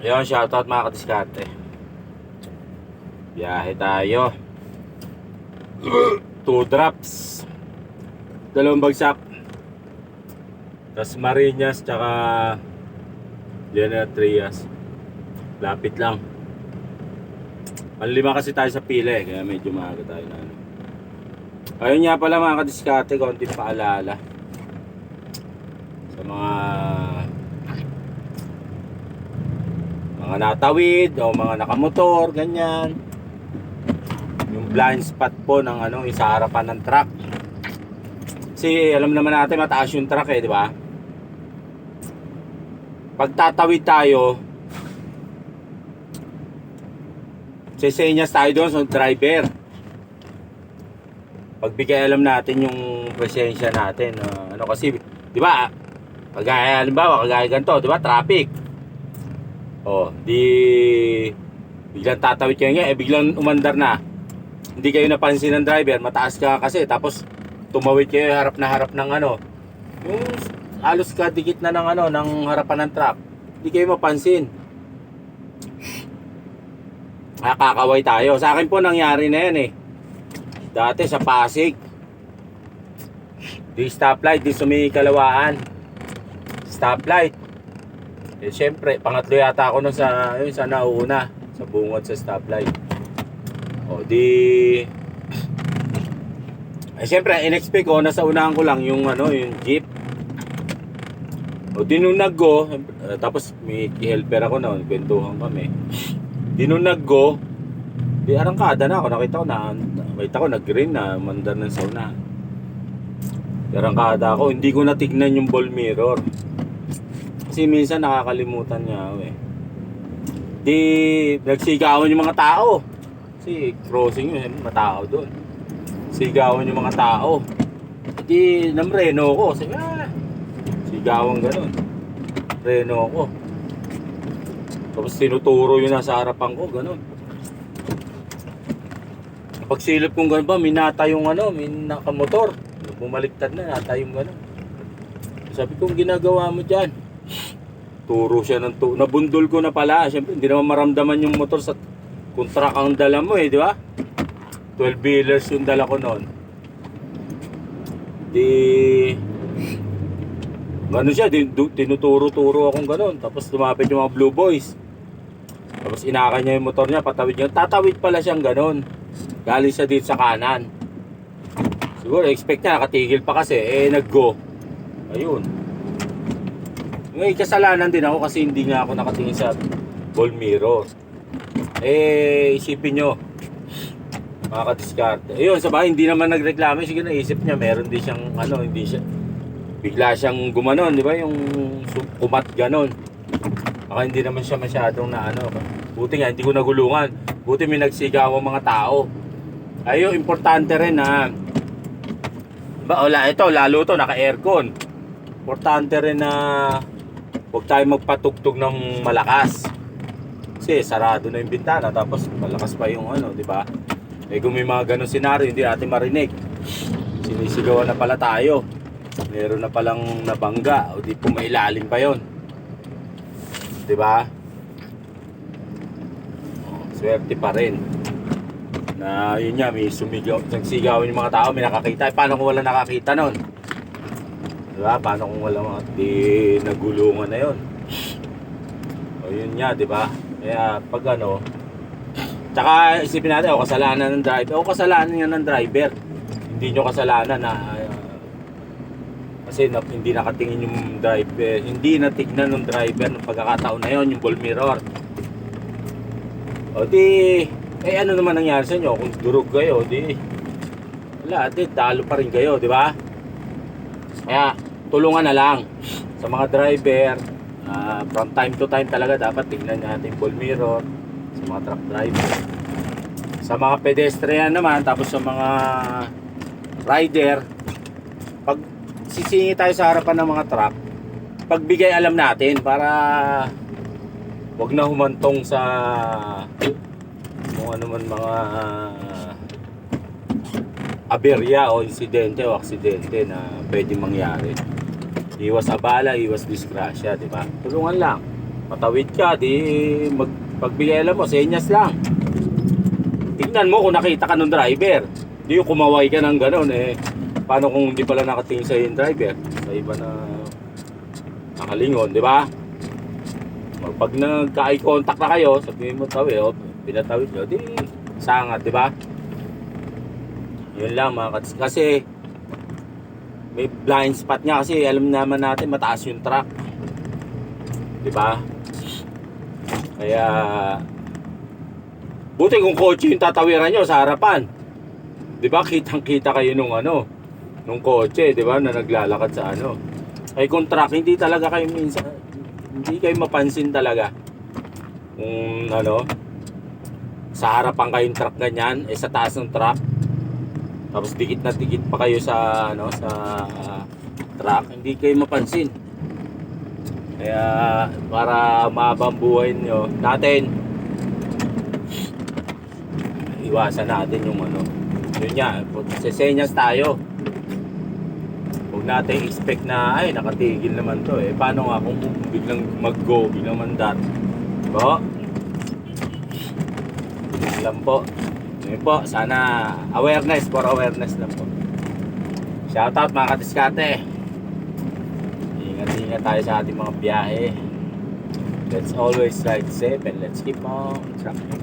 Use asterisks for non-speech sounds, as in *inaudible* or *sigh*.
Ayun, shoutout mga kadiskarte. Biyahe tayo. *clears throat* Two drops. Dalawang bagsak. Tapos Marinas, tsaka General Trias. Lapit lang. Panlima kasi tayo sa pila eh, kaya medyo maaga tayo na ano. Ayun nga pala mga kadiskarte, konting paalala. Sa mga mga natawid o mga nakamotor, ganyan. Yung blind spot po ng ano, yung sa harapan ng truck. Kasi alam naman natin mataas yung truck eh, di ba? Pag tatawid tayo, sisenyas tayo doon sa driver. Pagbigay alam natin yung presensya natin. ah, ano kasi, di ba? Pagaya, halimbawa, kagaya ganito, di ba? Traffic. Oh, di biglang tatawid kayo nga, eh biglang umandar na. Hindi kayo napansin ng driver, mataas ka kasi tapos tumawid kayo harap na harap ng ano. Yung halos ka dikit na ng ano, ng harapan ng truck. Hindi kayo mapansin. Nakakaway tayo. Sa akin po nangyari na yan eh. Dati sa Pasig. Di stoplight, di sumikalawaan. Stoplight. Eh, syempre, pangatlo yata ako nun sa, yun, sa nauna. Sa bungod sa stoplight. O, di... Eh, syempre, in-expect ko, nasa unahan ko lang yung, ano, yung jeep. O, di nung nag-go, eh, tapos may helper ako na, kwentuhan kami. Di nung nag-go, di arangkada na ako, nakita ko na, nakita ko nag-green na, mandar ng sa unahan. Di arangkada ako, hindi ko natignan yung ball mirror. Kasi minsan nakakalimutan niya ako eh. Di nagsigawan yung mga tao. Kasi crossing yun, may mga tao doon. Sigawan yung mga tao. Di namreno ko. Sabi, ah, sigawan ganun. Reno ko. Tapos tinuturo yun nasa harapan ko, ganun. Pagsilip kong ganun ba, minata yung ano, may nakamotor. Bumaliktad na, nata yung ganun. Sabi kong ginagawa mo dyan. Turo siya ng tu Nabundol ko na pala. Siyempre, hindi naman maramdaman yung motor sa kung truck ang dala mo eh, di ba? 12 wheelers yung dala ko noon. Di... Ganun siya, di- du- tinuturo-turo akong ganun. Tapos lumapit yung mga blue boys. Tapos inakay niya yung motor niya, patawid niya. Tatawid pala siyang ganun. Galing siya dito sa kanan. Siguro expect niya, nakatigil pa kasi. Eh, nag-go. Ayun. May kasalanan din ako kasi hindi nga ako nakatingin sa ball mirror. Eh, isipin nyo. Mga kadiskarte. Ayun, sa bahay, hindi naman nagreklamo. Sige, naisip niya, meron din siyang, ano, hindi siya, bigla siyang gumanon, di ba? Yung kumat ganon. Baka hindi naman siya masyadong na, ano, buti nga, hindi ko nagulungan. Buti may nagsigaw ang mga tao. Ayun, importante rin na, ba, wala, ito, lalo to, naka-aircon. Importante rin na huwag tayo magpatugtog ng malakas. Kasi sarado na yung bintana tapos malakas pa yung ano, di ba? Eh kung may mga ganong senaryo, hindi natin marinig. Sinisigawan na pala tayo. Meron na palang nabangga o di pumailalim pa yon. Di ba? Swerte pa rin. Na yun nga, may sumigaw, nagsigawan yung mga tao, may nakakita. Eh, paano kung wala nakakita nun? Diba? Paano kung wala mga di nagulungan na yun? O yun nga, di ba? Kaya pag ano, tsaka isipin natin, o kasalanan ng driver, o kasalanan nga ng driver. Hindi nyo kasalanan na uh, kasi na, hindi nakatingin yung driver, hindi natignan ng driver ng pagkakataon na yon yung ball mirror. O di, eh ano naman nangyari sa inyo? Kung durog kayo, di, wala, di, talo pa rin kayo, di ba? Kaya tulungan na lang sa mga driver. ah, from time to time talaga dapat tingnan natin ball mirror sa mga truck driver. Sa mga pedestrian naman, tapos sa mga rider, pag sisingi tayo sa harapan ng mga truck, pagbigay alam natin para wag na humantong sa kung ano man mga aberya o insidente o aksidente na pwede mangyari. Iwas abala, iwas disgrasya, di ba? Tulungan lang. Patawid ka, di mag, pagbigay alam mo, senyas lang. Tingnan mo kung nakita ka ng driver. Di kumaway ka ng ganun eh. Paano kung hindi pala nakatingin sa yung driver? Sa iba na nakalingon, di ba? Pag nagka-eye contact na kayo, sabihin mo tawid, o, pinatawid nyo, di sangat, di ba? Yun lang mga kats. Kasi may blind spot nga kasi alam naman natin mataas yung truck. Di ba? Kaya buti kung kotse yung tatawiran nyo sa harapan. Di ba? Kitang-kita kayo nung ano, nung kotse, di ba? Na naglalakad sa ano. Ay kung truck, hindi talaga kayo minsan, hindi kayo mapansin talaga. Kung ano, sa harapan kayong truck ganyan, eh sa taas ng truck, tapos dikit na dikit pa kayo sa ano sa ah, truck, hindi kayo mapansin. Kaya para mahabang buhay nyo, natin iwasan natin yung ano. Yun nga, sesenyas tayo. Huwag natin expect na ay nakatigil naman to eh. Paano nga kung biglang mag-go, biglang mandar. Po. Alam po. Yun po, sana awareness for awareness lang po. Shoutout mga katiskate. Ingat-ingat tayo sa ating mga biyahe. Let's always ride safe and let's keep on trucking.